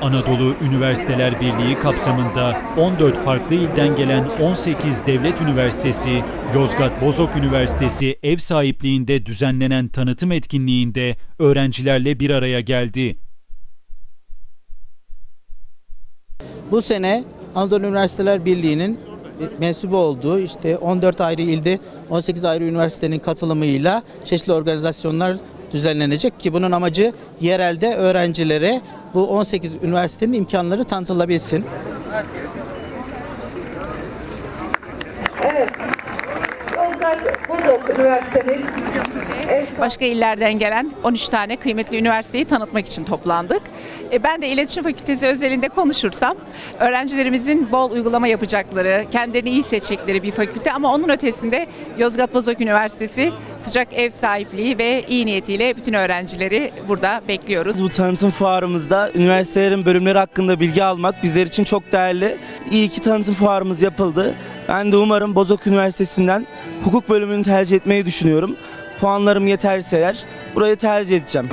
Anadolu Üniversiteler Birliği kapsamında 14 farklı ilden gelen 18 devlet üniversitesi, Yozgat Bozok Üniversitesi ev sahipliğinde düzenlenen tanıtım etkinliğinde öğrencilerle bir araya geldi. Bu sene Anadolu Üniversiteler Birliği'nin mensubu olduğu işte 14 ayrı ilde 18 ayrı üniversitenin katılımıyla çeşitli organizasyonlar düzenlenecek ki bunun amacı yerelde öğrencilere bu 18 üniversitenin imkanları tanıtılabilsin. Yozgat Bozok Üniversitemiz Başka illerden gelen 13 tane kıymetli üniversiteyi tanıtmak için toplandık. E, Ben de İletişim Fakültesi özelinde konuşursam öğrencilerimizin bol uygulama yapacakları, kendilerini iyi seçecekleri bir fakülte ama onun ötesinde Yozgat Bozok Üniversitesi sıcak ev sahipliği ve iyi niyetiyle bütün öğrencileri burada bekliyoruz. Bu tanıtım fuarımızda üniversitelerin bölümleri hakkında bilgi almak bizler için çok değerli. İyi ki tanıtım fuarımız yapıldı. Ben de umarım Bozok Üniversitesi'nden hukuk bölümünü tercih etmeyi düşünüyorum. Puanlarım yeterse eğer burayı tercih edeceğim.